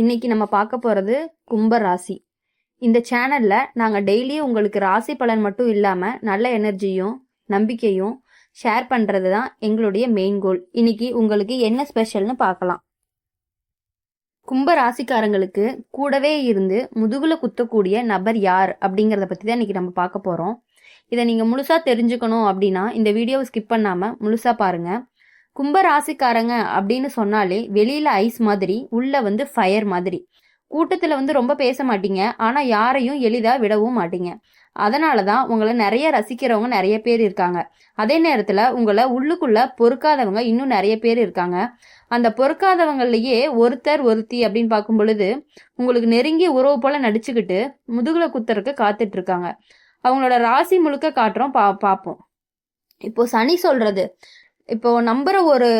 இன்னைக்கு நம்ம பார்க்க போறது கும்ப ராசி. இந்த சேனல்ல நாங்க டெய்லியும் உங்களுக்கு ராசி பலன் மட்டும் இல்லாம நல்ல எனர்ஜியும் நம்பிக்கையும் ஷேர் பண்றது தான் எங்களுடைய மெயின் கோல் இன்னைக்கு உங்களுக்கு என்ன ஸ்பெஷல்னு பார்க்கலாம். கும்ப ராசிக்காரங்களுக்கு கூடவே இருந்து முதுகுல குத்தக்கூடிய நபர் யார் அப்படிங்கறத பத்தி தான் இன்னைக்கு நம்ம பார்க்க போறோம். இதை நீங்க முழுசா தெரிஞ்சுக்கணும் அப்படின்னா இந்த வீடியோவை ஸ்கிப் பண்ணாம முழுசா பாருங்க. கும்ப ராசிக்காரங்க அப்படின்னு சொன்னாலே வெளியில ஐஸ் மாதிரி உள்ள வந்து ஃபயர் மாதிரி. கூட்டத்துல வந்து ரொம்ப பேச மாட்டீங்க. ஆனா யாரையும் எளிதா விடவும் மாட்டீங்க. அதனாலதான் உங்களை நிறைய ரசிக்கிறவங்க நிறைய பேர் இருக்காங்க. அதே நேரத்துல உங்களை உள்ளுக்குள்ள பொறுக்காதவங்க இன்னும் நிறைய பேர் இருக்காங்க. அந்த பொறுக்காதவங்களையே ஒருத்தர் ஒருத்தி அப்படின்னு பார்க்கும் பொழுது உங்களுக்கு நெருங்கிய உறவு போல நடிச்சுக்கிட்டு முதுகுல குத்தருக்கு காத்துட்டு இருக்காங்க. அவங்களோட ராசி முழுக்க காட்டுறோம் பா பார்ப்போம். இப்போ சனி சொல்றது இப்போ நம்புற ஒரு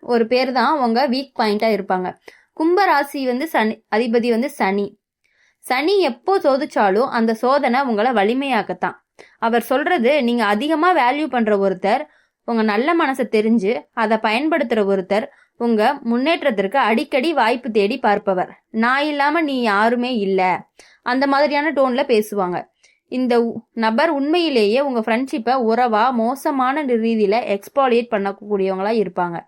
ஒரு பேர் தான் அவங்க வீக் பாயிண்டா இருப்பாங்க. கும்ப ராசி வந்து சனி அதிபதி வந்து சனி. சனி எப்போ சோதிச்சாலும் அந்த சோதனை உங்களை வலிமையாக்கத்தான். அவர் சொல்றது நீங்க அதிகமா வேல்யூ பண்ற ஒருத்தர் உங்க நல்ல மனசை தெரிஞ்சு அதை பயன்படுத்துற ஒருத்தர் உங்க முன்னேற்றத்திற்கு அடிக்கடி வாய்ப்பு தேடி பார்ப்பவர். நான் இல்லாம நீ யாருமே இல்ல. அந்த மாதிரியான டோன்ல பேசுவாங்க. இந்த நபர் உண்மையிலேயே உங்கள் ஃப்ரெண்ட்ஷிப்பை உறவா மோசமான ரீதியில் எக்ஸ்பாலியேட் பண்ணக்கூடியவங்களா இருப்பாங்க.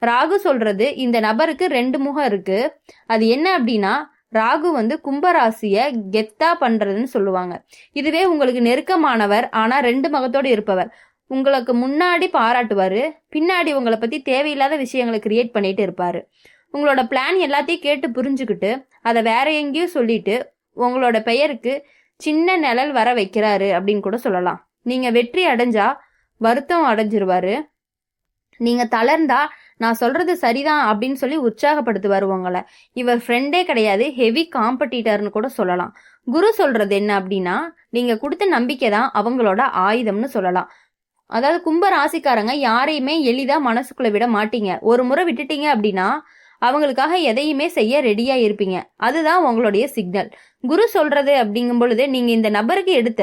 ராகு சொல்றது இந்த நபருக்கு ரெண்டு முகம் இருக்கு. அது என்ன அப்படின்னா ராகு வந்து கும்பராசியை கெத்தா பண்றதுன்னு சொல்லுவாங்க. இதுவே உங்களுக்கு நெருக்கமானவர் ஆனால் ரெண்டு முகத்தோடு இருப்பவர். உங்களுக்கு முன்னாடி பாராட்டுவார் பின்னாடி உங்களை பற்றி தேவையில்லாத விஷயங்களை கிரியேட் பண்ணிட்டு இருப்பார். உங்களோட பிளான் எல்லாத்தையும் கேட்டு புரிஞ்சுக்கிட்டு அதை வேற எங்கேயும் சொல்லிட்டு உங்களோட பெயருக்கு சின்ன நிழல் வர வைக்கிறாரு அப்படின்னு கூட சொல்லலாம். நீங்க வெற்றி அடைஞ்சா வருத்தம் அடைஞ்சிருவாரு. நீங்க தளர்ந்தா நான் சொல்றது சரிதான் அப்படின்னு சொல்லி உற்சாகப்படுத்துவார் உங்களை. இவர் ஃப்ரெண்டே கிடையாது ஹெவி காம்படிட்டர்னு கூட சொல்லலாம். குரு சொல்றது என்ன அப்படின்னா நீங்க கொடுத்த நம்பிக்கை தான் அவங்களோட ஆயுதம்னு சொல்லலாம். அதாவது கும்ப ராசிக்காரங்க யாரையுமே எளிதா மனசுக்குள்ள விட மாட்டீங்க. ஒரு முறை விட்டுட்டீங்க அப்படின்னா அவங்களுக்காக எதையுமே செய்ய ரெடியா இருப்பீங்க. அதுதான் உங்களுடைய சிக்னல் குரு சொல்றது அப்படிங்கும் பொழுது நீங்க இந்த நபருக்கு எடுத்த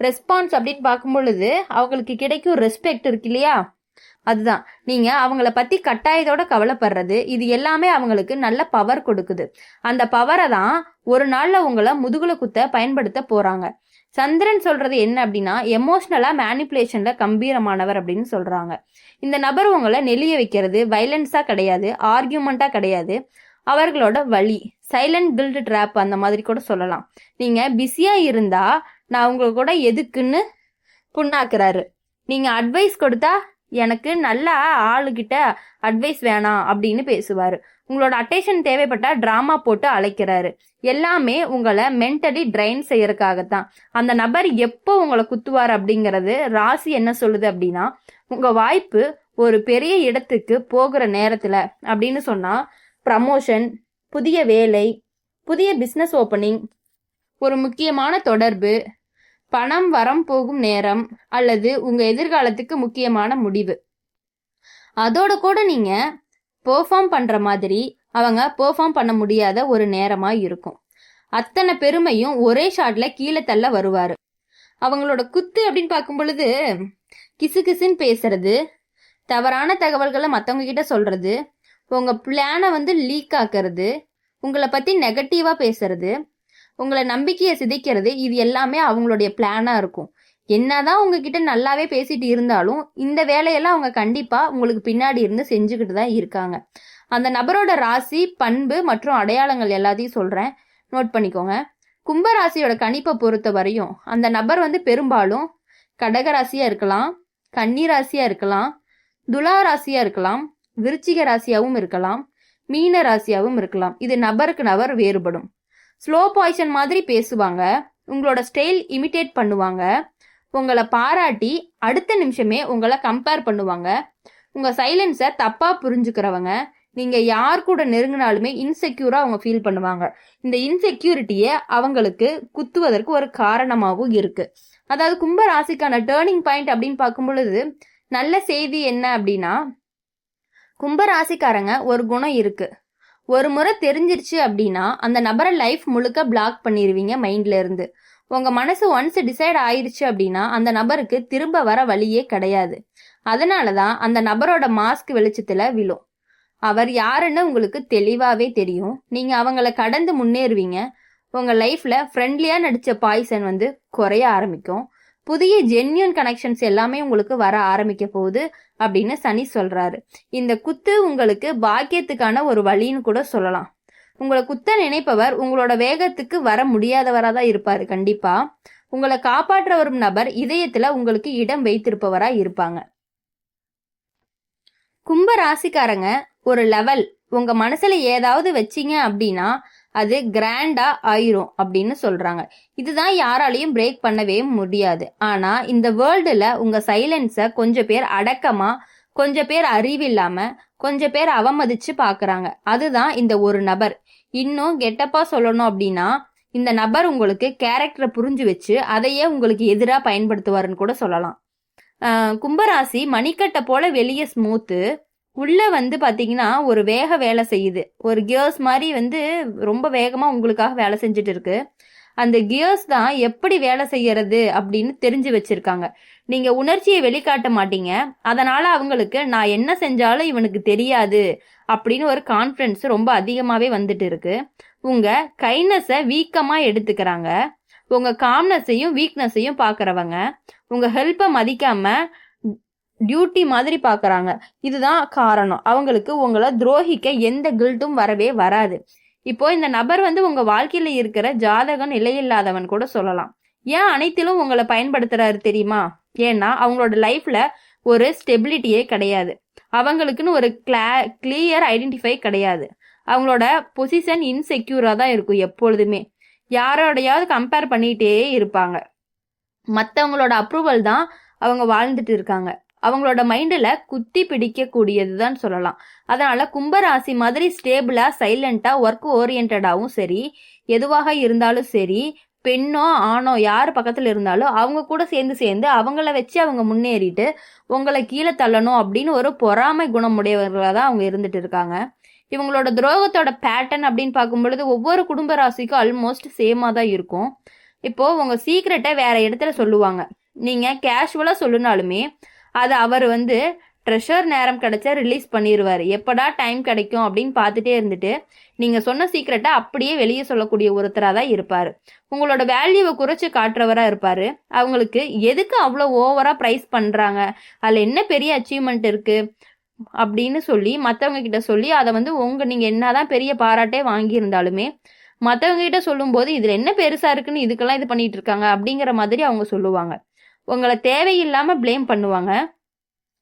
ரெஸ்பான்ஸ் அப்படின்னு பார்க்கும் பொழுது அவங்களுக்கு கிடைக்கும் ரெஸ்பெக்ட் இருக்கு இல்லையா? அதுதான். நீங்க அவங்கள பத்தி கட்டாயத்தோட கவலைப்படுறது இது எல்லாமே அவங்களுக்கு நல்ல பவர் கொடுக்குது. அந்த பவரை தான் ஒரு நாள்ல உங்களை முதுகுல குத்த பயன்படுத்த போறாங்க. சந்திரன் சொல்றது என்ன அப்படின்னா எமோஷனலா மேனிப்புலேஷன்ல கம்பீரமானவர் அப்படின்னு சொல்றாங்க. இந்த நபர் உங்களை நெளிய வைக்கிறது வைலன்ஸா கிடையாது ஆர்கியூமெண்டா கிடையாது. அவர்களோட வழி. சைலண்ட் கில்டு ட்ராப் அந்த மாதிரி கூட சொல்லலாம். நீங்கள் பிஸியாக இருந்தால் நான் உங்களை கூட எதுக்குன்னு புண்ணாக்குறாரு. நீங்கள் அட்வைஸ் கொடுத்தா எனக்கு நல்ல ஆளுகிட்ட அட்வைஸ் வேணாம் அப்படின்னு பேசுவார். உங்களோட அட்டேஷன் தேவைப்பட்டா ட்ராமா போட்டு அழைக்கிறாரு. எல்லாமே உங்களை மென்டலி ட்ரைன் செய்யறதுக்காகத்தான். அந்த நபர் எப்போ உங்களை குத்துவார் அப்படிங்கிறது ராசி என்ன சொல்லுது அப்படின்னா உங்க வாய்ப்பு ஒரு பெரிய இடத்துக்கு போகிற நேரத்துல அப்படின்னு சொன்னா ப்ரமோஷன் புதிய வேலை புதிய பிஸ்னஸ் ஓப்பனிங் ஒரு முக்கியமான தொடர்பு பணம் வரம் போகும் நேரம் அல்லது உங்க எதிர்காலத்துக்கு முக்கியமான முடிவு. அதோட கூட நீங்க பெர்ஃபார்ம் பண்ற மாதிரி அவங்க பெர்ஃபார்ம் பண்ண முடியாத ஒரு நேரமா இருக்கும். அத்தனை பெருமையும் ஒரே ஷாட்ல கீழே தள்ள வருவாரு. அவங்களோட குத்து அப்படின்னு பார்க்கும் பொழுது கிசு கிசுன்னு பேசுறது தவறான தகவல்களை மற்றவங்க கிட்ட சொல்றது உங்கள் பிளானை வந்து லீக் ஆக்கிறது உங்களை பற்றி நெகட்டிவாக பேசுறது உங்களை நம்பிக்கையை சிதைக்கிறது இது எல்லாமே அவங்களுடைய பிளானாக இருக்கும். என்னதான் உங்ககிட்ட நல்லாவே பேசிட்டு இருந்தாலும் இந்த வேலையெல்லாம் அவங்க கண்டிப்பா உங்களுக்கு பின்னாடி இருந்து செஞ்சுக்கிட்டு தான் இருக்காங்க. அந்த நபரோட ராசி பண்பு மற்றும் அடையாளங்கள் எல்லாத்தையும் சொல்றேன். நோட் பண்ணிக்கோங்க. கும்பராசியோட கணிப்பை பொறுத்த வரையும் அந்த நபர் வந்து பெரும்பாலும் கடகராசியா இருக்கலாம் கன்னிராசியா இருக்கலாம் துலா ராசியா இருக்கலாம் விருச்சிக ராசியாகவும் இருக்கலாம் மீன ராசியாகவும் இருக்கலாம். இது நபருக்கு நபர் வேறுபடும். ஸ்லோ பாய்சன் மாதிரி பேசுவாங்க. உங்களோட ஸ்டைல் இமிட்டேட் பண்ணுவாங்க. உங்களை பாராட்டி அடுத்த நிமிஷமே உங்களை கம்பேர் பண்ணுவாங்க. உங்கள் சைலன்ஸை தப்பாக புரிஞ்சுக்கிறவங்க. நீங்கள் யார் கூட நெருங்கினாலுமே இன்செக்யூராக அவங்க ஃபீல் பண்ணுவாங்க. இந்த இன்செக்யூரிட்டியை அவங்களுக்கு குத்துவதற்கு ஒரு காரணமாகவும் இருக்குது அதாவது கும்ப ராசிக்கான டேர்னிங் பாயிண்ட் அப்படின்னு பார்க்கும் பொழுது நல்ல செய்தி என்ன அப்படின்னா கும்பராசிக்காரங்க ஒரு குணம் இருக்கு. ஒரு முறை தெரிஞ்சிருச்சு அப்படின்னா அந்த நபரை லைஃப் முழுக்க பிளாக் பண்ணிடுவீங்க மைண்ட்ல இருந்து. உங்க மனசு ஒன்ஸ் டிசைட் ஆயிருச்சு அப்படின்னா அந்த நபருக்கு திரும்ப வர வழியே கிடையாது. அதனாலதான் அந்த நபரோட மாஸ்க் வெளிச்சத்துல விழும். அவர் யாருன்னு உங்களுக்கு தெளிவாவே தெரியும். நீங்க அவங்கள கடந்து முன்னேறுவீங்க. உங்க லைஃப்ல ஃப்ரெண்ட்லியா நடிச்ச பாய்சன் வந்து குறைய ஆரம்பிக்கும். புதிய ஜென்யூன் கனெக்ஷன்ஸ் எல்லாமே உங்களுக்கு வர ஆரம்பிக்க போகுது அப்படின்னு சனி சொல்றாரு. இந்த குத்து உங்களுக்கு பாக்கியத்துக்கான ஒரு வழின்னு கூட சொல்லலாம். உங்களை குத்த நினைப்பவர் உங்களோட வேகத்துக்கு வர முடியாதவரா தான் இருப்பாரு கண்டிப்பா. உங்களை காப்பாற்ற வரும் நபர் இதயத்துல உங்களுக்கு இடம் வைத்திருப்பவரா இருப்பாங்க. கும்ப ராசிக்காரங்க ஒரு லெவல் உங்க மனசுல ஏதாவது வச்சீங்க அப்படின்னா அது கிராண்டா ஆயிரும் அப்படின்னு சொல்றாங்க. இதுதான் யாராலையும் பிரேக் பண்ணவே முடியாது. ஆனா இந்த வேர்ல்டுல உங்க சைலன்ஸ கொஞ்சம் பேர் அடக்கமா கொஞ்சம் பேர் அறிவில்லாம கொஞ்சம் பேர் அவமதிச்சு பாக்குறாங்க. அதுதான் இந்த ஒரு நபர். இன்னும் கெட்டப்பா சொல்லணும் அப்படின்னா இந்த நபர் உங்களுக்கு கேரக்டரை புரிஞ்சு வச்சு அதையே உங்களுக்கு எதிராக பயன்படுத்துவாருன்னு கூட சொல்லலாம். கும்பராசி மணிக்கட்டை போல வெளியே ஸ்மூத்து உள்ளே வந்து பார்த்தீங்கன்னா ஒரு வேக வேலை செய்யுது. ஒரு கியர்ஸ் மாதிரி வந்து ரொம்ப வேகமாக உங்களுக்காக வேலை செஞ்சுட்டு இருக்கு. அந்த கியர்ஸ் தான் எப்படி வேலை செய்யறது அப்படின்னு தெரிஞ்சு வச்சிருக்காங்க. நீங்க உணர்ச்சியை வெளிக்காட்ட மாட்டீங்க. அதனால அவங்களுக்கு நான் என்ன செஞ்சாலும் இவனுக்கு தெரியாது அப்படின்னு ஒரு கான்ஃபிடன்ஸ் ரொம்ப அதிகமாவே வந்துட்டு இருக்கு. உங்க கைனஸை வீக்கமா எடுத்துக்கிறாங்க. உங்க காம்னஸையும் வீக்னஸையும் பாக்குறவங்க. உங்க ஹெல்ப்பை மதிக்காம டியூட்டி மாதிரி பார்க்குறாங்க இதுதான் காரணம். அவங்களுக்கு உங்களை துரோகிக்க எந்த கில்ட்டும் வரவே வராது. இப்போ இந்த நபர் வந்து உங்க வாழ்க்கையில இருக்கிற ஜாதகம் நிலையில்லாதவன் கூட சொல்லலாம். ஏன் அனைத்திலும் உங்களை பயன்படுத்துறாரு தெரியுமா? ஏன்னா அவங்களோட லைஃப்ல ஒரு ஸ்டெபிலிட்டியே கிடையாது. அவங்களுக்குன்னு ஒரு கிளா கிளியர் ஐடென்டிஃபை கிடையாது. அவங்களோட பொசிஷன் இன்செக்யூராக தான் இருக்கும் எப்பொழுதுமே. யாரோடையாவது கம்பேர் பண்ணிகிட்டே இருப்பாங்க. மற்றவங்களோட அப்ரூவல் தான் அவங்க வாழ்ந்துட்டு இருக்காங்க. அவங்களோட மைண்டில் குத்தி பிடிக்கக்கூடியது தான் சொல்லலாம். அதனால் கும்பராசி மாதிரி ஸ்டேபிளாக சைலண்ட்டாக ஒர்க் ஓரியன்டாகவும் சரி எதுவாக இருந்தாலும் சரி பெண்ணோ ஆணோ யார் பக்கத்தில் இருந்தாலும் அவங்க கூட சேர்ந்து சேர்ந்து அவங்கள வச்சு அவங்க முன்னேறிட்டு உங்களை கீழே தள்ளணும் அப்படின்னு ஒரு பொறாமை குணமுடையவர்களாக தான் அவங்க இருந்துட்டு இருக்காங்க. இவங்களோட துரோகத்தோட பேட்டர்ன் அப்படின்னு பார்க்கும் பொழுது ஒவ்வொரு குடும்ப ராசிக்கும் ஆல்மோஸ்ட் சேமாக தான் இருக்கும். இப்போது உங்கள் சீக்ரெட்டை வேறு இடத்துல சொல்லுவாங்க. நீங்கள் கேஷுவலாக சொல்லுனாலுமே அது அவர் வந்து ட்ரெஷர் நேரம் கிடைச்சா ரிலீஸ் பண்ணிடுவார் எப்படா டைம் கிடைக்கும் அப்படின்னு பார்த்துட்டே இருந்துட்டு நீங்கள் சொன்ன சீக்ரெட்டை அப்படியே வெளியே சொல்லக்கூடிய ஒருத்தராக தான் இருப்பார். உங்களோட வேல்யூவை குறைச்சி காட்டுறவராக இருப்பார். அவங்களுக்கு எதுக்கு அவ்வளோ ஓவராக ப்ரைஸ் பண்ணுறாங்க அதில் என்ன பெரிய அச்சீவ்மெண்ட் இருக்குது அப்படின்னு சொல்லி மற்றவங்க கிட்ட சொல்லி அதை வந்து உங்கள் நீங்கள் என்னதான் பெரிய பாராட்டே வாங்கியிருந்தாலுமே மற்றவங்க கிட்ட சொல்லும்போது இதில் என்ன பெருசாக இருக்குன்னு இதுக்கெல்லாம் இது பண்ணிட்டு இருக்காங்க அப்படிங்கிற மாதிரி அவங்க சொல்லுவாங்க. உங்களை தேவையில்லாமல் ப்ளேம் பண்ணுவாங்க.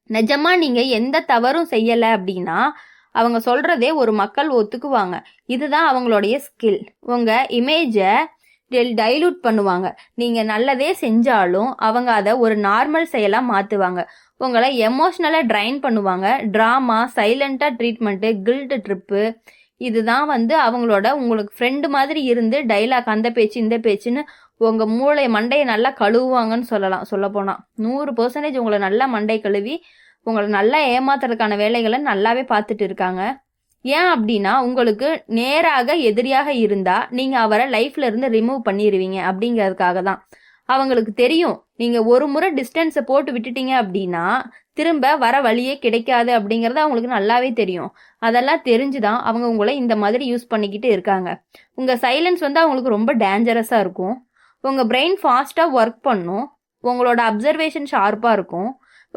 நிஜமா நீங்கள் எந்த தவறும் செய்யலை அப்படின்னா அவங்க சொல்கிறதே ஒரு மக்கள் ஒத்துக்குவாங்க. இதுதான் அவங்களுடைய ஸ்கில் உங்கள் இமேஜை டைலூட் பண்ணுவாங்க. நீங்கள் நல்லதே செஞ்சாலும் அவங்க அதை ஒரு நார்மல் செயலாக மாற்றுவாங்க உங்களை எமோஷ்னலாக ட்ரைன் பண்ணுவாங்க. ட்ராமா சைலண்ட்டாக ட்ரீட்மெண்ட்டு கில்ட் ட்ரிப்பு இதுதான் வந்து அவங்களோட உங்களுக்கு ஃப்ரெண்டு மாதிரி இருந்து டைலாக் அந்த பேச்சு இந்த பேச்சுன்னு உங்க மூளை மண்டையை நல்லா கழுவுவாங்கன்னு சொல்லலாம் சொல்ல போனா நூறு பர்சன்டேஜ் உங்களை நல்லா மண்டை கழுவி உங்களை நல்லா ஏமாத்துறதுக்கான வேலைகளை நல்லாவே பார்த்துட்டு இருக்காங்க. ஏன் அப்படின்னா உங்களுக்கு நேராக எதிரியாக இருந்தா நீங்க அவரை லைஃப்ல இருந்து ரிமூவ் பண்ணிடுவீங்க அப்படிங்கிறதுக்காக தான். அவங்களுக்கு தெரியும் நீங்க ஒரு முறை டிஸ்டன்ஸை போட்டு விட்டுட்டீங்க அப்படின்னா திரும்ப வர வழியே கிடைக்காது அப்படிங்கறது அவங்களுக்கு நல்லாவே தெரியும். அதெல்லாம் தெரிஞ்சுதான் அவங்க உங்களை இந்த மாதிரி யூஸ் பண்ணிக்கிட்டு இருக்காங்க. உங்க சைலன்ஸ் வந்து அவங்களுக்கு ரொம்ப டேஞ்சரஸா இருக்கும். உங்கள் பிரெயின் ஃபாஸ்ட்டாக ஒர்க் பண்ணும். உங்களோட அப்சர்வேஷன் ஷார்ப்பாக இருக்கும்.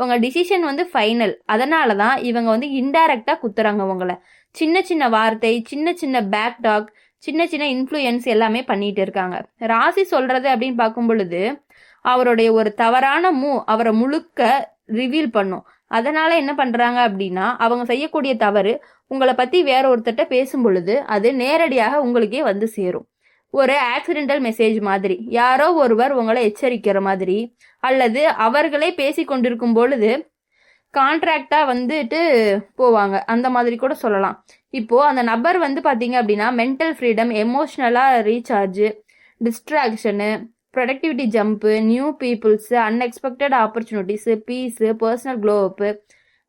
உங்கள் டிசிஷன் வந்து ஃபைனல் அதனால தான் இவங்க வந்து இன்டைரக்டாக குத்துறாங்க உங்களை. சின்ன சின்ன வார்த்தை சின்ன சின்ன பேக் டாக் சின்ன சின்ன இன்ஃப்ளூயன்ஸ் எல்லாமே பண்ணிட்டு இருக்காங்க. ராசி சொல்றது அப்படின்னு பார்க்கும் பொழுது அவருடைய ஒரு தவறான மூ அவரை முழுக்க ரிவீல் பண்ணும். அதனால என்ன பண்றாங்க அப்படின்னா அவங்க செய்யக்கூடிய தவறு உங்களை பத்தி வேற ஒருத்தட்ட பேசும் பொழுது அது நேரடியாக உங்களுக்கே வந்து சேரும். ஒரு ஆக்சிடென்டல் மெசேஜ் மாதிரி. யாரோ ஒருவர் உங்களை எச்சரிக்கிற மாதிரி அல்லது அவர்களே பேசி கொண்டிருக்கும் பொழுது கான்ட்ராக்டா வந்துட்டு போவாங்க. அந்த மாதிரி கூட சொல்லலாம். இப்போ அந்த நபர் வந்து பாத்தீங்க அப்படின்னா mental freedom எமோஷ்னலா recharge distraction productivity jump new peoples unexpected opportunities peace personal glow up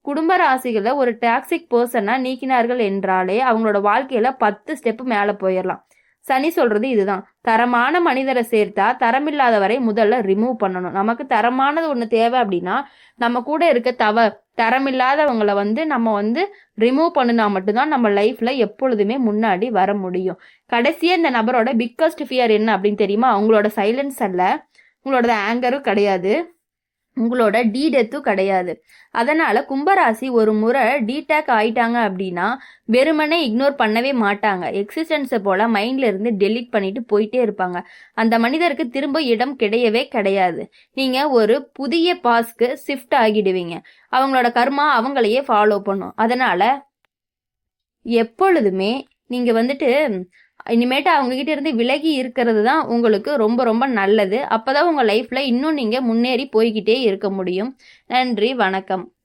குடும்ப ராசிகளை ஒரு டாக்ஸிக் பர்சனாக நீக்கினார்கள் என்றாலே அவங்களோட வாழ்க்கையில் பத்து ஸ்டெப்பு மேலே போயிடலாம் சனி சொல்றது இதுதான். தரமான மனிதரை சேர்த்தா தரமில்லாதவரை முதல்ல ரிமூவ் பண்ணணும். நமக்கு தரமானது ஒன்று தேவை அப்படின்னா நம்ம கூட இருக்க தவ தரமில்லாதவங்கள வந்து நம்ம வந்து ரிமூவ் பண்ணினா மட்டும்தான் நம்ம லைஃப்ல எப்பொழுதுமே முன்னாடி வர முடியும். கடைசியா இந்த நபரோட பிக்கஸ்ட் ஃபியர் என்ன அப்படின்னு தெரியுமா? அவங்களோட சைலன்ஸ் அல்ல. உங்களோட ஆங்கரும் கிடையாது. உங்களோட டீ டெத்தும் கிடையாது. அதனால கும்பராசி ஒரு முறை டீடாக் ஆயிட்டாங்க அப்படின்னா வெறுமனே இக்னோர் பண்ணவே மாட்டாங்க. எக்ஸிஸ்டன்ஸை போல மைண்ட்ல இருந்து டெலீட் பண்ணிட்டு போயிட்டே இருப்பாங்க. அந்த மனிதருக்கு திரும்ப இடம் கிடையவே கிடையாது. நீங்க ஒரு புதிய பாஸ்க்கு ஷிஃப்ட் ஆகிடுவீங்க. அவங்களோட கர்மா அவங்களையே ஃபாலோ பண்ணும். அதனால எப்பொழுதுமே நீங்க வந்துட்டு இனிமேட்டு அவங்ககிட்ட இருந்து விலகி இருக்கிறது தான் உங்களுக்கு ரொம்ப ரொம்ப நல்லது. அப்பதான் உங்கள் லைஃப்பில் இன்னும் நீங்கள் முன்னேறி போய்கிட்டே இருக்க முடியும். நன்றி வணக்கம்.